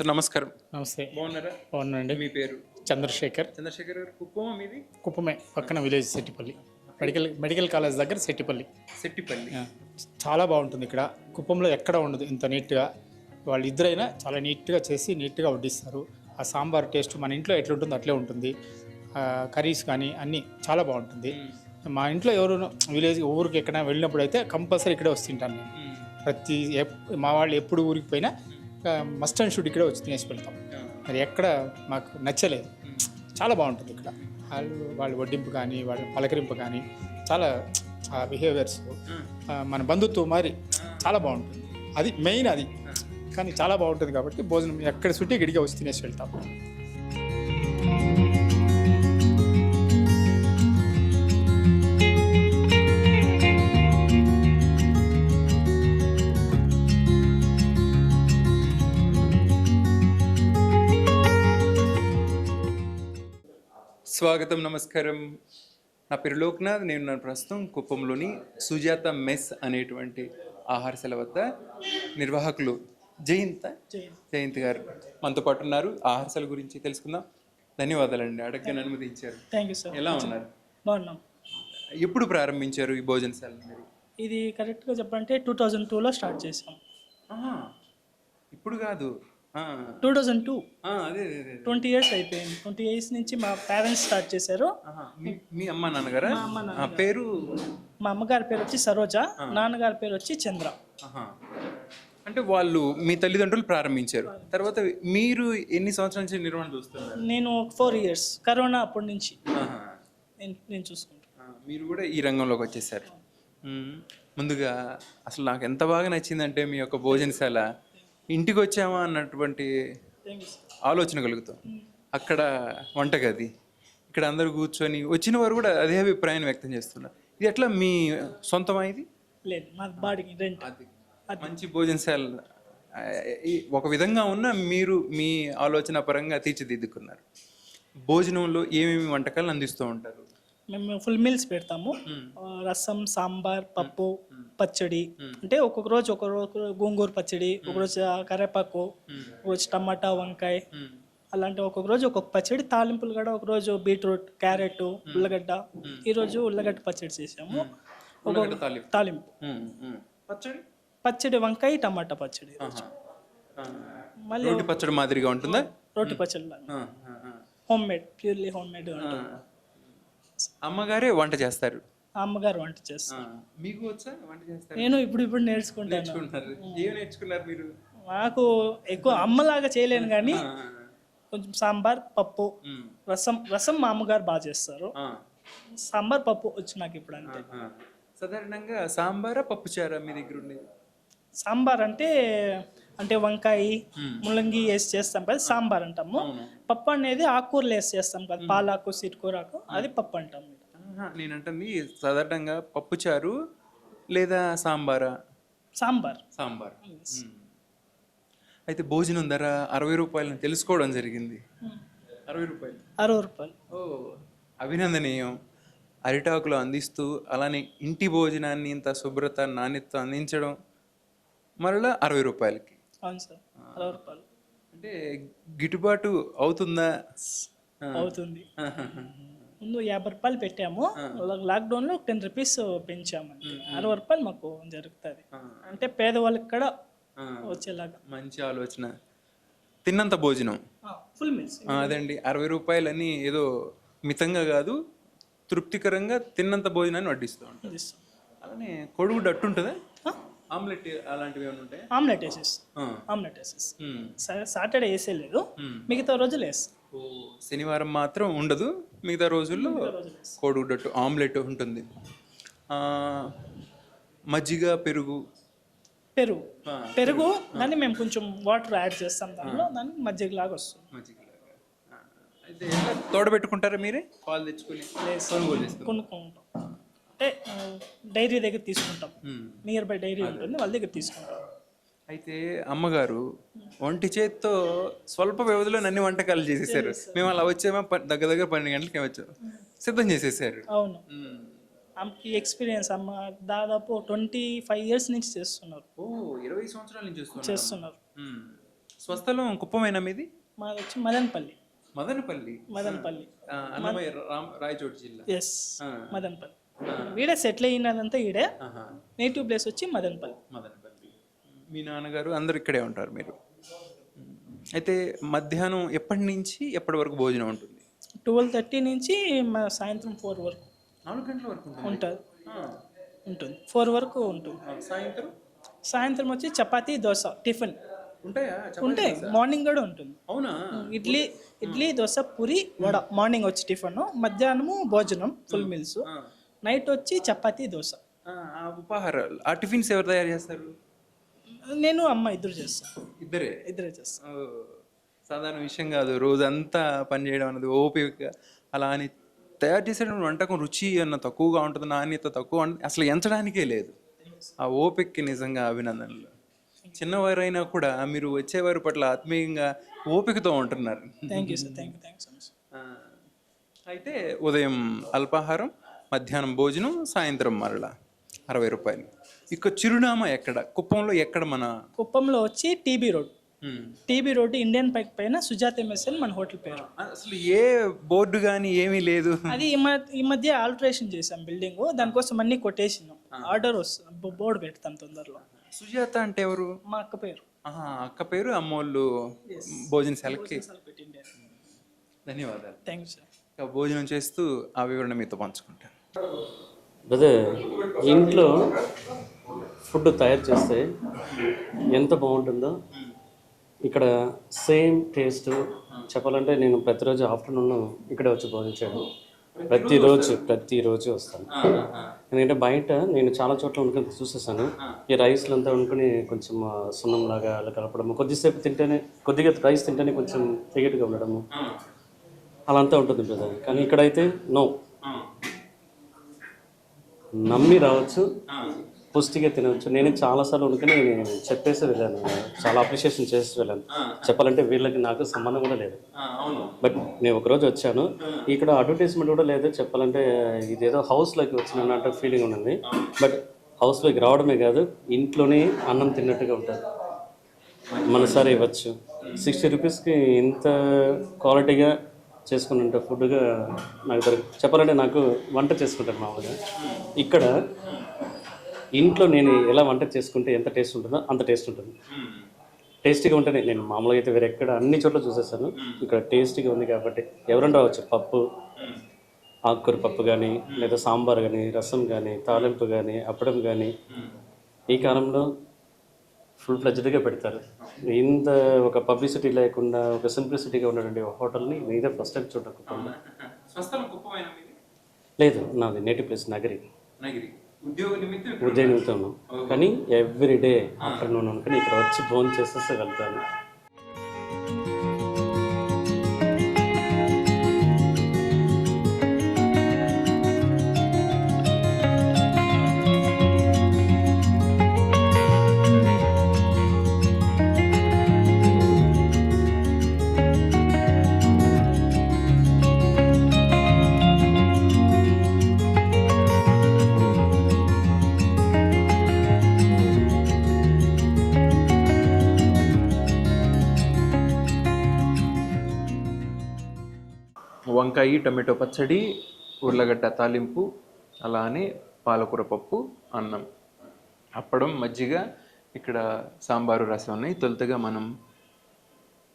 Sir నమస్కారం. నమస్తే. బాగున్నారా? బాగున్నాండి మీ పేరు? చంద్రశేఖర్. చంద్రశేఖర్ గారు కుప్పం మీది? కుప్పమే పక్కన village Settipalli. Medical medical college దగ్గర సెట్టిపల్లి. సెట్టిపల్లి. చాలా బాగుంటుంది ఇక్కడ. కుప్పంలో ఎక్కడ ఉండదు ఇంత నీట్గా. వాళ్ళు ఇద్దరైనా చాలా నీట్గా చేసి నీట్గా వడ్డిస్తారు. ఆ సాంబార్ టేస్ట్ మన ఇంట్లో ఎట్లా ఉంటుందో అట్లే ఉంటుంది. కర్రీస్ కానీ అన్నీ చాలా బాగుంటుంది. మా ఇంట్లో ఎవరు విలేజ్ ఊరికి ఎక్కడైనా వెళ్ళినప్పుడు అయితే కంపల్సరీ ఇక్కడే వచ్చి తింటాను నేను ప్రతి మా వాళ్ళు ఎప్పుడు ఊరికి పోయినా మస్ట్ అండ్ షుడ్ ఇక్కడే వచ్చి తినేసి వెళ్తాం. మరి ఎక్కడ మాకు నచ్చలేదు. చాలా బాగుంటుంది ఇక్కడ. వాళ్ళు వాళ్ళ వడ్డింపు కానీ వాళ్ళ పలకరింపు కానీ చాలా బిహేవియర్స్ మన బంధుత్వం మరి చాలా బాగుంటుంది. అది మెయిన్ అది. కానీ చాలా బాగుంటుంది కాబట్టి భోజనం ఎక్కడ సుట్టి ఇక్కడికి వచ్చి తినేసి వెళ్తాం. స్వాగతం నమస్కారం. నా పేరు లోక్నాథ్ నేను నా ప్రస్తుతం కుప్పంలోని సుజాత మెస్ అనేటువంటి ఆహారశాల వద్ద నిర్వాహకులు జయంత్ జయంత్ గారు మనతో పాటు ఉన్నారు. ఆహారశాల గురించి తెలుసుకుందాం. ధన్యవాదాలండి. అడగని అనుమతించారు థ్యాంక్ యూ సార్ ఎలా ఉన్నారు? బాగున్నాం. ఎప్పుడు ప్రారంభించారు ఈ భోజనశాల మీరు? ఇది కరెక్ట్గా చెప్పాలంటే టూ థౌజండ్ టూలో స్టార్ట్ చేసాం ఇప్పుడు కాదు. టూ థౌజండ్ టూ అదే ట్వంటీ ఇయర్స్ అయిపోయింది. ట్వంటీ ఇయర్స్ నుంచి మా పేరెంట్స్ స్టార్ట్ చేశారు. మీ అమ్మ నాన్నగారా? పేరు? మా అమ్మగారి పేరు వచ్చి సరోజ నాన్నగారి పేరు వచ్చి చంద్ర. అంటే వాళ్ళు మీ తల్లిదండ్రులు ప్రారంభించారు. తర్వాత మీరు ఎన్ని సంవత్సరాల నుంచి నిర్వహణ చూస్తున్నారు? నేను ఫోర్ ఇయర్స్ కరోనా అప్పటి నుంచి. నేను చూసుకుంటాను మీరు కూడా ఈ రంగంలోకి వచ్చేసారు. ముందుగా అసలు నాకు ఎంత బాగా నచ్చిందంటే మీ యొక్క భోజనశాల ఇంటికి వచ్చామా అన్నటువంటి ఆలోచన కలుగుతాం. అక్కడ వంటగది ఇక్కడ అందరూ కూర్చొని వచ్చిన వారు కూడా అదే అభిప్రాయాన్ని వ్యక్తం చేస్తున్నారు. ఇది ఎట్లా మీ సొంతమా ఇది? లేదు మా బాడీకి రెంట్. మంచి భోజనశాల. ఒక విధంగా ఉన్న మీరు మీ ఆలోచన పరంగా తీర్చిదిద్దుకున్నారు. భోజనంలో ఏమేమి వంటకాలు అందిస్తూ ఉంటారు? మేము ఫుల్ మీల్స్ పెడతాము. రసం సాంబార్ పప్పు పచ్చడి. అంటే ఒక్కొక్క రోజు ఒక్కొక్క రోజు గోంగూర పచ్చడి ఒక రోజు కరేపాకు ఒక రోజు టమాటా వంకాయ. అలాంటి ఒక్కొక్క రోజు ఒక్కొక్క పచ్చడి తాలింపులు కూడా ఒక రోజు బీట్రూట్ క్యారెట్ ఉల్లగడ్డ. ఈ రోజు ఉల్లగడ్డ పచ్చడి చేసాము. ఉల్లగడ్డ తాలింపు. పచ్చడి? పచ్చడి వంకాయ టమాటా పచ్చడి. మళ్ళీ రోటి పచ్చడి మాదిరిగా ఉంటుందా? రోటి పచ్చడి ఆ, ఆ, ఆ. Home made purely home made. అమ్మగారే వంట చేస్తారు. అమ్మగారు వంట చేస్తారు. మీకు వచ్చా? వంట చేస్తారు. నేను ఇప్పుడు ఇప్పుడు నేర్చుకుంటాను. నేర్చుకుంటున్నారు. ఏం నేర్చుకున్నారు మీరు? నాకు ఎక్కువ అమ్మలాగా చేయలేను కానీ కొంచెం సాంబార్ పప్పు. రసం రసం మా అమ్మగారు బాగా చేస్తారు. ఆ, సాంబార్ పప్పు వచ్చు నాకు ఇప్పుడు అంతే. ఆ. సాధారణంగా సాంబారా పప్పుచారా మీ దగ్గర ఉండేది? సాంబార్ అంటే అంటే వంకాయ. ముల్లంగి వేసి చేస్తాం కదా సాంబార్ అంటాము. పప్పు అనేది ఆకుకూరలు వేసి చేస్తాం కదా పాలాకు సిరికూరాకు అది పప్పు అంటాం ఆహా, నేను అంటుంది సాధారణంగా పప్పుచారు లేదా సాంబారా? సాంబార్. సాంబార్. అయితే భోజనం ధర అరవై రూపాయలని తెలుసుకోవడం జరిగింది. అరవై రూపాయలు. అరవై రూపాయలు. ఓ అభినందనీయం. అరిటాకులు అందిస్తూ అలానే ఇంటి భోజనాన్ని ఇంత శుభ్రత నాణ్యత అందించడం మరలా అరవై రూపాయలకి. అవును సార్. అరవై రూపాయలు. అంటే గిట్టుబాటు అవుతుందా? అవుతుంది. ముందు యాభై రూపాయలు పెట్టాము. లాక్డౌన్లో టెన్ రూపీస్ పెంచాము అరవై రూపాయలు మాకు జరుగుతుంది. అంటే పేదవాళ్ళకి కూడా వచ్చేలాగా. మంచి ఆలోచన. తిన్నంత భోజనం. Full meals. అదండి. అరవై రూపాయలని ఏదో మితంగా కాదు తృప్తికరంగా తిన్నంత భోజనాన్ని వడ్డిస్తూ ఉంటాం అలానే కొడుగు డట్టు ఉంటుందా? ఆమ్లెట్ అలాంటివి ఏమైనా ఉంటాయి ఆమ్లెట్ వేసేస్తాం ఆమ్లెట్ వేసేస్తాం సా- సాటర్డే వేసేయలేదు. మిగతా రోజులు వేస్తాం. శనివారం మాత్రం ఉండదు. మిగతా రోజుల్లో కోడిగుడ్డట్టు ఆమ్లెట్ ఉంటుంది. మజ్జిగ పెరుగు? పెరుగు. పెరుగు దాన్ని మేము కొంచెం వాటర్ యాడ్ చేస్తాం దానిలో దాన్ని మజ్జిగ లాగా వస్తుంది అయితే తోడబెట్టుకుంటారా మీరే? పాలు తెచ్చుకొని కొనుక్కుంటాం. అంటే డైరీ దగ్గర తీసుకుంటాం. నియర్ బై డైరీ ఉంటుంది వాళ్ళ దగ్గర తీసుకుంటాం. అయితే అమ్మగారు ఒంటి చేత్తో స్వల్ప వ్యవధిలో అన్ని వంటకాలు చేసేసారు? మేము అలా వచ్చామా? దగ్గర దగ్గర పన్నెండు గంటలకి వచ్చాం. సిద్ధం చేసేసారు. అవును. ఆమెకి ఎక్స్పీరియన్స్ అమ్మ దాదాపు ట్వంటీ ఫైవ్ ఇయర్స్ నుంచి చేస్తున్నారు. ఓ ఇరవై సంవత్సరాల నుంచి చూస్తున్నారు. స్వస్థలం కుప్పమేనా మీది? మాది వచ్చి మదనపల్లి. మదనపల్లి. మదనపల్లి. రాయచోటి జిల్లా. ఎస్ మదనపల్లి. ఈడే సెటిల్ అయినదంతా ఈడే. నేటివ్ ప్లేస్ వచ్చి మదనపల్లి. మదనపల్లి. మీ నాన్నగారు అందరు ఇక్కడే ఉంటారు మీరు. అయితే మధ్యాహ్నం ఎప్పటి నుంచి ఎప్పటి వరకు భోజనం ఉంటుంది? ట్వెల్వ్ థర్టీ నుంచి మా సాయంత్రం ఫోర్ వరకు. నాలుగు గంటల వరకు ఉంటుంది. ఉంటుంది. ఫోర్ వరకు ఉంటుంది. సాయంత్రం? సాయంత్రం వచ్చి చపాతీ దోశ టిఫిన్. ఉంటాయా? మార్నింగ్ కూడా ఉంటుంది. అవునా? ఇడ్లీ ఇడ్లీ దోశ పూరి వడ. మార్నింగ్ వచ్చి టిఫిన్. మధ్యాహ్నము భోజనం ఫుల్ మీల్స్. నైట్ వచ్చి చపాతీ దోశ. ఆ, ఉపాహారాలు ఆ టిఫిన్స్ ఎవరు తయారు చేస్తారు? నేను అమ్మ ఇద్దరు చేస్తాను ఇద్దరే? ఇద్దరే చేస్తాను సాధారణ విషయం కాదు. రోజంతా పని చేయడం అన్నది ఓపిక. అలా అని తయారు చేసేటువంటి వంటకం రుచి అన్న తక్కువగా ఉంటుంది నాణ్యత తక్కువ ఉంటుంది? అసలు ఎంచడానికే లేదు. ఆ ఓపికకి నిజంగా అభినందనలు. చిన్నవారైనా కూడా మీరు వచ్చేవారి పట్ల ఆత్మీయంగా ఓపికతో ఉంటున్నారు. Thank you sir thank you thank you so much అయితే ఉదయం అల్పాహారం మధ్యాహ్నం భోజనం సాయంత్రం మరలా. అరవై రూపాయలు. ఇక చిరునామా ఎక్కడ? కుప్పంలో ఎక్కడ మన కుప్పంలో వచ్చి TB road. TB road Indian పైక్ పైన సుజాత ఎంఎస్ అని మన హోటల్ పేరు. అసలు ఏ బోర్డు కానీ ఏమీ లేదు. అది ఈ మ- ఈ మధ్య ఆల్టరేషన్ చేసాం బిల్డింగ్. దానికోసం అన్ని కొట్టేసినాం. ఆర్డర్ వస్తుంది బోర్డు పెడతాం తొందరలో. సుజాత అంటే ఎవరు? మా అక్క పేరు. అక్క పేరు అమ్మోళ్ళు భోజనశాలకి ధన్యవాదాలు. థ్యాంక్ యూ సార్ భోజనం చేస్తూ ఆ వివరణ మీతో పంచుకుంటాను. బ్రదర్ ఇంట్లో ఫుడ్ తయారు చేస్తే ఎంత బాగుంటుందో ఇక్కడ సేమ్ టేస్ట్ చెప్పాలంటే నేను ప్రతిరోజు ఆఫ్టర్నూన్ ఇక్కడే వచ్చి భోజించాను ప్రతిరోజు ప్రతిరోజు వస్తాను. ఎందుకంటే బయట నేను చాలా చోట్ల వండుకొని చూసేసాను. ఈ రైస్లు అంతా వండుకొని కొంచెం సున్నంలాగా అలా కలపడము. కొద్దిసేపు తింటేనే కొద్దిగా రైస్ తింటేనే కొంచెం తెగటిగా ఉండడము. అలా అంతా ఉంటుంది బ్రదర్ కానీ ఇక్కడైతే నో నమ్మి రావచ్చు పుష్టిగా తినవచ్చు. నేనే చాలాసార్లు వండుకొని నేను చెప్పేసి వెళ్ళాను. చాలా అప్రిషియేషన్ చేసి వెళ్ళాను. చెప్పాలంటే వీళ్ళకి నాకు సంబంధం కూడా లేదు. బట్ నేను ఒకరోజు వచ్చాను. ఇక్కడ అడ్వర్టైజ్మెంట్ కూడా లేదు. చెప్పాలంటే ఇదేదో హౌస్లోకి వచ్చినట్టు ఫీలింగ్ ఉంది బట్ హౌస్లోకి రావడమే కాదు ఇంట్లోనే అన్నం తిన్నట్టుగా ఉంటుంది మనసారి ఇవ్వచ్చు. సిక్స్టీ రూపీస్కి ఇంత క్వాలిటీగా చేసుకున్నంత ఫుడ్గా నాకు దొరికి చెప్పాలంటే నాకు వంట చేసుకుంటాను మామూలుగా. ఇక్కడ ఇంట్లో నేను ఎలా వంట చేసుకుంటే ఎంత టేస్ట్ ఉంటుందో అంత టేస్ట్ ఉంటుంది. టేస్టీగా ఉంటేనే నేను మామూలుగా అయితే వేరే ఎక్కడ అన్ని చోట్ల చూసేసాను ఇక్కడ టేస్టీగా ఉంది కాబట్టి ఎవరైనా రావచ్చు. పప్పు ఆకుకూర పప్పు కానీ లేదా సాంబార్ కానీ రసం కానీ తాలింపు కానీ అప్పడం కానీ ఈ కాలంలో ఫుల్ ఫ్లెజ్డ్గా పెడతారు. ఇంత ఒక పబ్లిసిటీ లేకుండా ఒక సింప్లిసిటీగా ఉన్నటువంటి హోటల్ని నేనే ఫస్ట్ టైం చూడకుండా. మీది? లేదు నాది నేటివ్ ప్లేస్ నగరి. ఉద్యోగ నిమిత్తం కానీ ఎవ్రీ డే ఆఫ్టర్నూన్ అనుకుని ఇక్కడ వచ్చి ఫోన్ చేసేస్తే వెళ్తాను. వంకాయ టమాటో పచ్చడి ఉర్లగడ్డ తాలింపు అలానే పాలకూర పప్పు అన్నం. అప్పడం మజ్జిగ ఇక్కడ సాంబారు రసం ఉన్నాయి. తొలుతగా మనం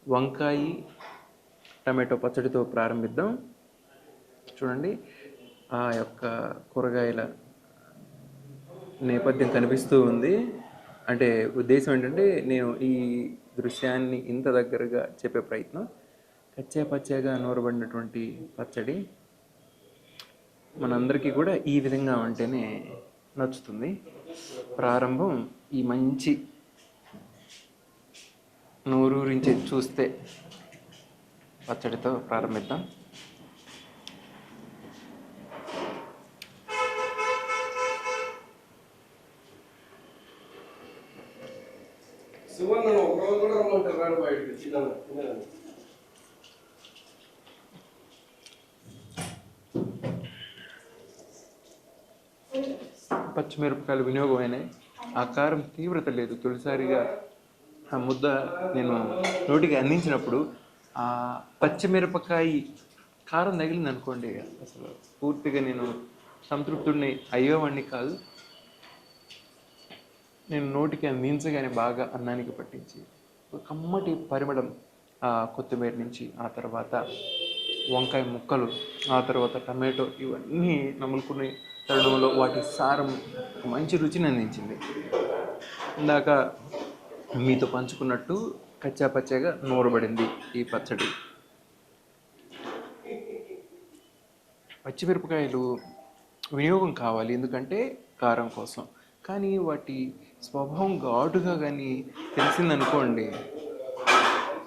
వంకాయ టమాటో పచ్చడితో ప్రారంభిద్దాం. చూడండి ఆ యొక్క కూరగాయల నేపథ్యం కనిపిస్తూ ఉంది. అంటే ఉద్దేశం ఏంటంటే నేను ఈ దృశ్యాన్ని ఇంత దగ్గరగా చెప్పే ప్రయత్నం పచ్చే పచ్చేగా నూరబడినటువంటి పచ్చడి మనందరికీ కూడా ఈ విధంగా ఉంటేనే నచ్చుతుంది. ప్రారంభం ఈ మంచి నూరూరించి చూస్తే పచ్చడితో ప్రారంభిద్దాం. సువర్ణ ఒక రోజు కూడా రమ్మంటారు? రాడు బయటకు పచ్చిమిరపకాయలు వినియోగమైనాయి ఆ కారం తీవ్రత లేదు. తొలిసారిగా ఆ ముద్ద నేను నోటికి అందించినప్పుడు ఆ పచ్చిమిరపకాయ కారం తగిలింది అనుకోండి. అసలు పూర్తిగా నేను సంతృప్తుడిని అయ్యేవాడిని కాదు. నేను నోటికి అందించగానే బాగా అన్నానికి పట్టించి ఒక కమ్మటి పరిమళం ఆ కొత్తిమీర నుంచి ఆ తర్వాత వంకాయ ముక్కలు ఆ తర్వాత టమాటో ఇవన్నీ నములుకునే తరుణంలో వాటి సారం మంచి రుచిని అందించింది. ఇందాక మీతో పంచుకున్నట్టు కచ్చా పచ్చగా నూరబడింది ఈ పచ్చడి. పచ్చిమిరపకాయలు వినియోగం కావాలి ఎందుకంటే కారం కోసం. కానీ వాటి స్వభావం ఘాటుగా కానీ తెలిసిందనుకోండి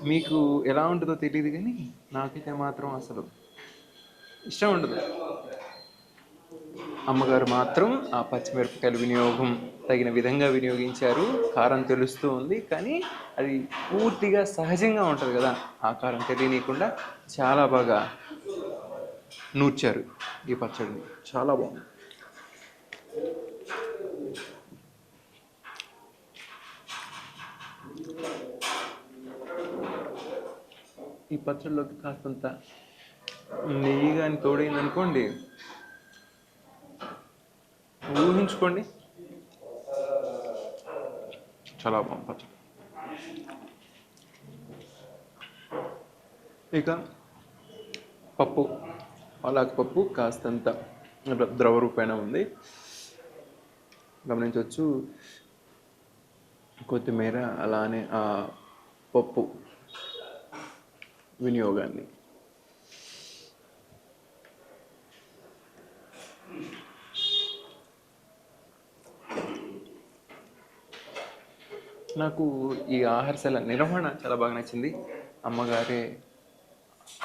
మీకు ఎలా ఉంటుందో తెలియదు కానీ నాకైతే మాత్రం అసలు ఇష్టం ఉండదు. అమ్మగారు మాత్రం ఆ పచ్చిమిరపకాయల వినియోగం తగిన విధంగా వినియోగించారు. కారం తెలుస్తూ ఉంది కానీ అది పూర్తిగా సహజంగా ఉంటుంది కదా. ఆ కారం తెలియనీయకుండా చాలా బాగా నూర్చారు ఈ పచ్చడిని. చాలా బాగుంది. ఈ పచ్చడిలోకి కాస్తంత నెయ్యి కానీ తోడైంది అనుకోండి ఊహించుకోండి. చాలా బాగుంది. ఇక పప్పు అలాగ పప్పు కాస్తంత ద్రవ రూపేణ ఉంది. గమనించవచ్చు కొత్తిమీర అలానే ఆ పప్పు వినియోగాన్ని నాకు ఈ ఆహారశాల నిర్వహణ చాలా బాగా నచ్చింది. అమ్మగారే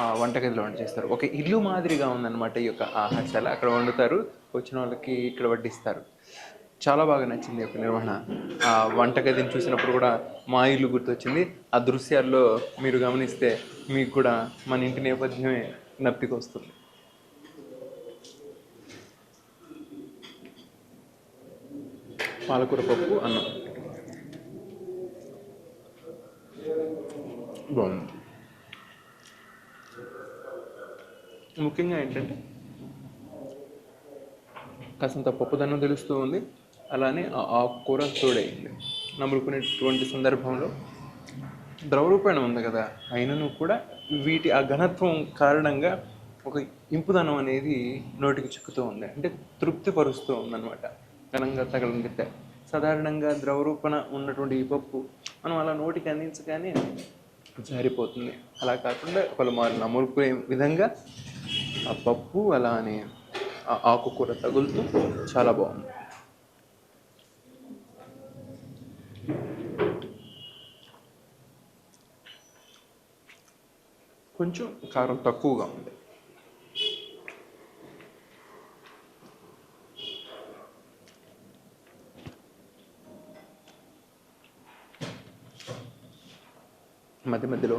ఆ వంటగదిలో వంట చేస్తారు. ఒక ఇల్లు మాదిరిగా ఉందన్నమాట ఈ యొక్క ఆహారశాల అక్కడ వండుతారు వచ్చిన వాళ్ళకి ఇక్కడ వడ్డిస్తారు. చాలా బాగా నచ్చింది ఒక యొక్క నిర్వహణ. ఆ వంటగదిని చూసినప్పుడు కూడా మా ఇల్లు గుర్తొచ్చింది. ఆ దృశ్యాల్లో మీరు గమనిస్తే మీకు కూడా మన ఇంటి నేపథ్యమే నప్పికొస్తుంది పాలకూర పప్పు అన్నం. బాగుంది ముఖ్యంగా ఏంటంటే కాసంత పప్పుదనం తెలుస్తూ ఉంది. అలానే ఆ ఆకుకూర తోడైంది నమ్ముకునేటువంటి సందర్భంలో ద్రవరూపేణ ఉంది కదా అయినను కూడా వీటి ఆ ఘనత్వం కారణంగా ఒక ఇంపుదనం అనేది నోటికి చిక్కుతూ ఉంది. అంటే తృప్తిపరుస్తూ ఉందన్నమాట. ఘనంగా తగలంగితే సాధారణంగా ద్రవరూపణ ఉన్నటువంటి ఈ పప్పు మనం అలా నోటికి అందించగానే జారిపోతుంది అలా కాకుండా పలుమారు నములుకునే విధంగా ఆ పప్పు అలానే ఆ ఆకుకూర తగులుతూ చాలా బాగుంది. కొంచెం కారం తక్కువగా ఉంది. మధ్య మధ్యలో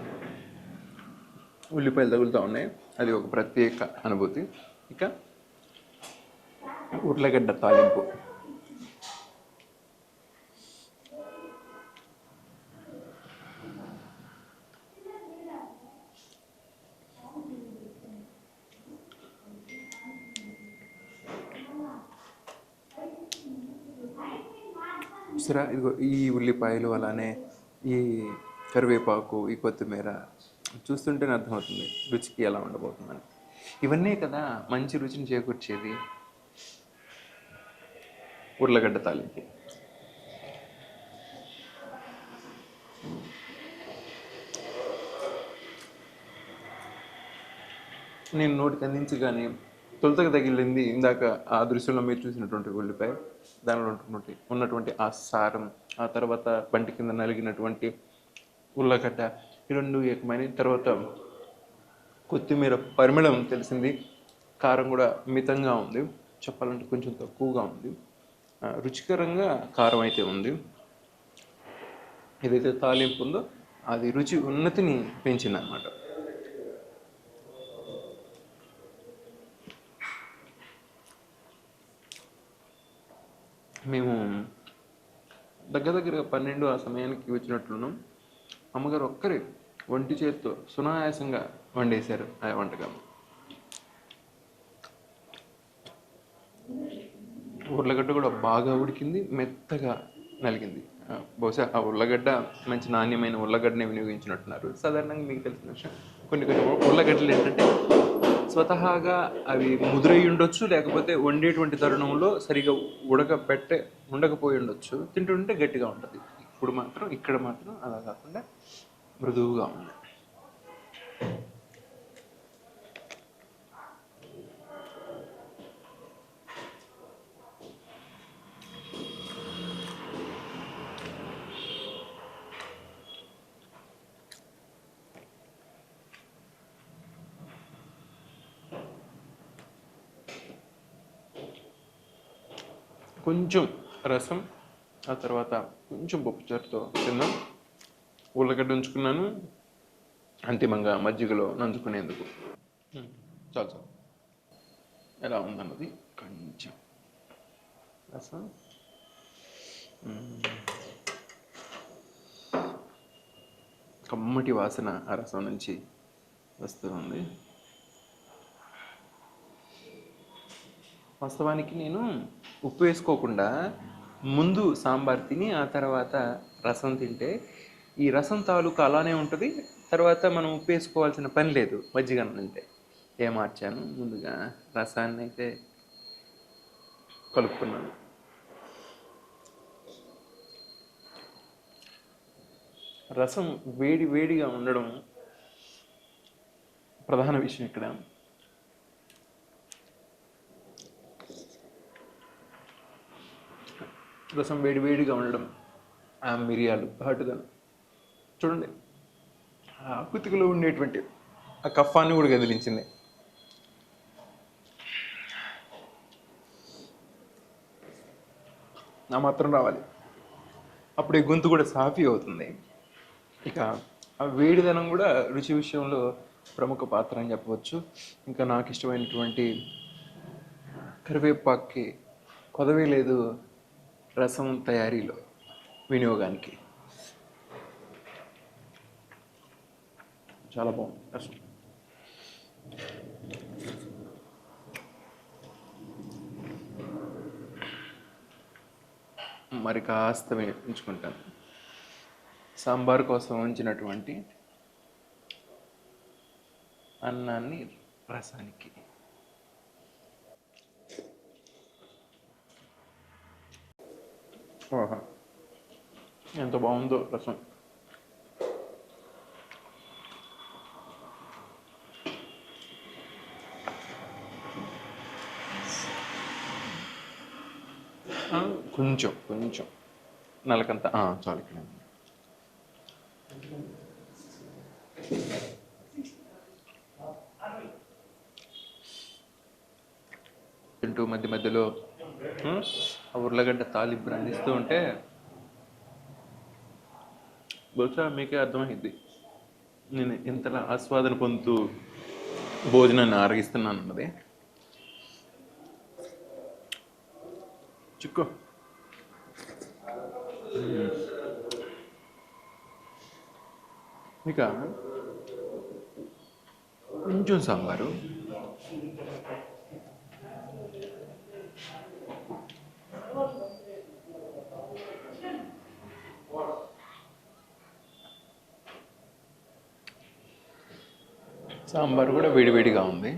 ఉల్లిపాయలు తగులుతూ ఉన్నాయి. అది ఒక ప్రత్యేక అనుభూతి. ఇక ఉర్లగడ్డ తాలింపు. చూసారా ఇదిగో ఈ ఉల్లిపాయలు అలానే ఈ కరివేపాకు ఈ కొత్తిమీర చూస్తుంటేనే అర్థమవుతుంది రుచికి ఎలా ఉండబోతుందని. ఇవన్నీ కదా మంచి రుచిని చేకూర్చేది ఉర్లగడ్డ తాలింపు. నేను నోటికి అందించగానే తొలుతగా తగిలింది ఇందాక ఆ దృశ్యంలో మీరు చూసినటువంటి ఉల్లిపాయ. దానిలో ఉన్నటువంటి ఉన్నటువంటి ఆ సారం ఆ తర్వాత బంటి కింద నలిగినటువంటి ఉల్లగడ్డ ఈ రెండు ఏకమైన తర్వాత కొత్తిమీర పరిమళం తెలిసింది. కారం కూడా మితంగా ఉంది. చెప్పాలంటే కొంచెం తక్కువగా ఉంది. రుచికరంగా కారం అయితే ఉంది. ఏదైతే తాలింపు ఉందో అది రుచి ఉన్నతిని పెంచింది అనమాట మేము దగ్గర దగ్గర పన్నెండు ఆ సమయానికి వచ్చినట్లున్నాం. అమ్మగారు ఒక్కరే ఒంటి చేత్తో సునాయాసంగా వండేశారు ఆ వంటకం. ఉర్లగడ్డ కూడా బాగా ఉడికింది మెత్తగా నలిగింది. బహుశా ఆ ఉర్లగడ్డ మంచి నాణ్యమైన ఉర్లగడ్డని వినియోగించినట్టున్నారు. సాధారణంగా మీకు తెలిసిన విషయం. కొన్ని కొన్ని ఉర్లగడ్డలు ఏంటంటే స్వతహాగా అవి ముదురై ఉండొచ్చు లేకపోతే వండేటువంటి తరుణంలో సరిగా ఉడకబెట్టే ఉండకపోయి ఉండొచ్చు. తింటుంటే గట్టిగా ఉంటుంది. ఇప్పుడు మాత్రం ఇక్కడ మాత్రం అలా కాకుండా మృదువుగా ఉంది కొంచెం రసం ఆ తర్వాత కొంచెం పప్పుచారుతో తిన్నాం. ఉల్లగడ్డ ఉంచుకున్నాను. అంతిమంగా మజ్జిగలో నంచుకునేందుకు చాలు చాలు. ఎలా ఉందన్నది కొంచెం. రసం. కమ్మటి వాసన ఆ రసం నుంచి వస్తూ ఉంది వాస్తవానికి నేను ఉప్పు వేసుకోకుండా ముందు సాంబార్ తిని ఆ తర్వాత రసం తింటే ఈ రసం తాలూకు అలానే ఉంటుంది. తర్వాత మనం ఉప్పేసుకోవాల్సిన పని లేదు మజ్జిగ అంటే ఏ మార్చాను? ముందుగా రసాన్ని అయితే కలుపుకున్నాను. రసం వేడి వేడిగా ఉండడం ప్రధాన విషయం ఇక్కడ. రసం వేడి వేడిగా ఉండడం ఆ మిరియాలు ఘాటుగా. చూడండి ఆ కుతికలో ఉండేటువంటి ఆ కఫాన్ని కూడా కదిలించింది. నా మాత్రం రావాలి. అప్పుడు ఈ గొంతు కూడా సాఫీ అవుతుంది. ఇక ఆ వేడిదనం కూడా రుచి విషయంలో ప్రముఖ పాత్ర అని చెప్పవచ్చు. ఇంకా నాకు ఇష్టమైనటువంటి కరివేపాకుకి కొదవే లేదు రసం తయారీలో వినియోగానికి. చాలా బాగుంది. రసం. మరి కాస్త ఉంచుకుంటాను సాంబార్ కోసం ఉంచినటువంటి అన్నాన్ని రసానికి. ఓహో ఎంత బాగుందో రసం కొంచెం కొంచెం నలకంత ఆ, చాలు ఇక్కడ. తింటూ మధ్య మధ్యలో ఉర్లగడ్డ తాలింపు అందిస్తూ ఉంటే బహుశా మీకే అర్థమైంది. నేను ఇంతలా ఆస్వాదన పొందుతూ భోజనాన్ని ఆరగిస్తున్నాను అన్నది. చిక్కు. ఇక కొంచెం సాంబారు. సాంబార్ కూడా వేడివేడిగా ఉంది.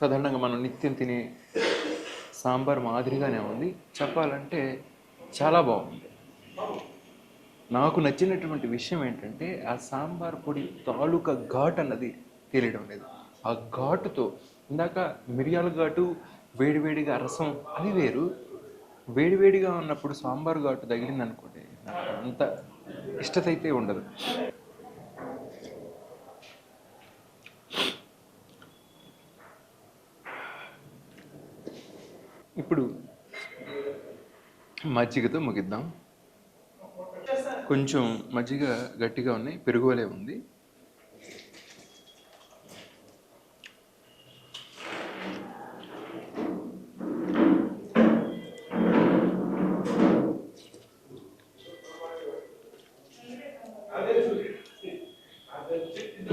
సాధారణంగా మనం నిత్యం తినే సాంబార్ మాదిరిగానే ఉంది. చెప్పాలంటే చాలా బాగుంది. నాకు నచ్చినటువంటి విషయం ఏంటంటే ఆ సాంబార్ పొడి తాలూకా ఘాట్ అన్నది తేలియడం లేదు. ఆ ఘాటుతో ఇందాక మిరియాల ఘాటు వేడివేడిగా రసం అది వేరు. వేడివేడిగా ఉన్నప్పుడు సాంబార్ ఘాటు తగిలింది అనుకోండి నాకు అంత ఇష్టత అయితే ఉండదు. ఇప్పుడు మజ్జిగతో ముగిద్దాం. కొంచెం మజ్జిగ గట్టిగా ఉన్నాయి పెరుగువలే ఉంది.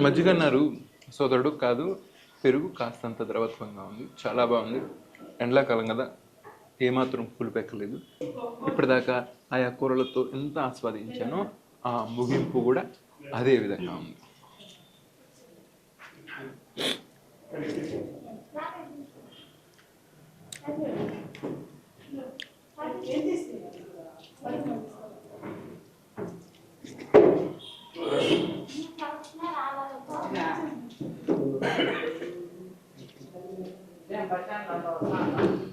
మజ్జిగ అన్నారు సోదరుడు కాదు పెరుగు కాస్తంత ద్రవత్వంగా ఉంది. చాలా బాగుంది. ఎండాకాలం కదా ఏమాత్రం పులిపెక్కలేదు ఇప్పటిదాకా ఆయా కూరలతో ఎంత ఆస్వాదించానో ఆ ముగింపు కూడా అదే విధంగా ఉంది.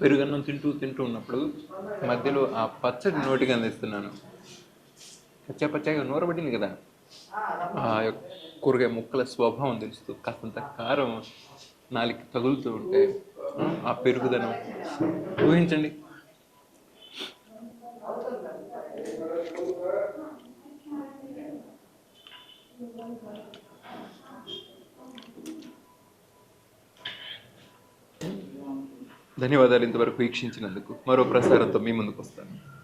పెరుగన్నం తింటూ తింటూ ఉన్నప్పుడు మధ్యలో ఆ పచ్చడి నోటికి అందిస్తున్నాను పచ్చ పచ్చగా నూరబడింది కదా. ఆ యొక్క కూరగాయ ముక్కల స్వభావం తెలుస్తూ కాస్తంత కారం నాలుగు తగులుతూ ఉంటే ఆ పెరుగుదనం ఊహించండి. ధన్యవాదాలు ఇంతవరకు వీక్షించినందుకు. మరో ప్రసారంతో మీ ముందుకు వస్తాను.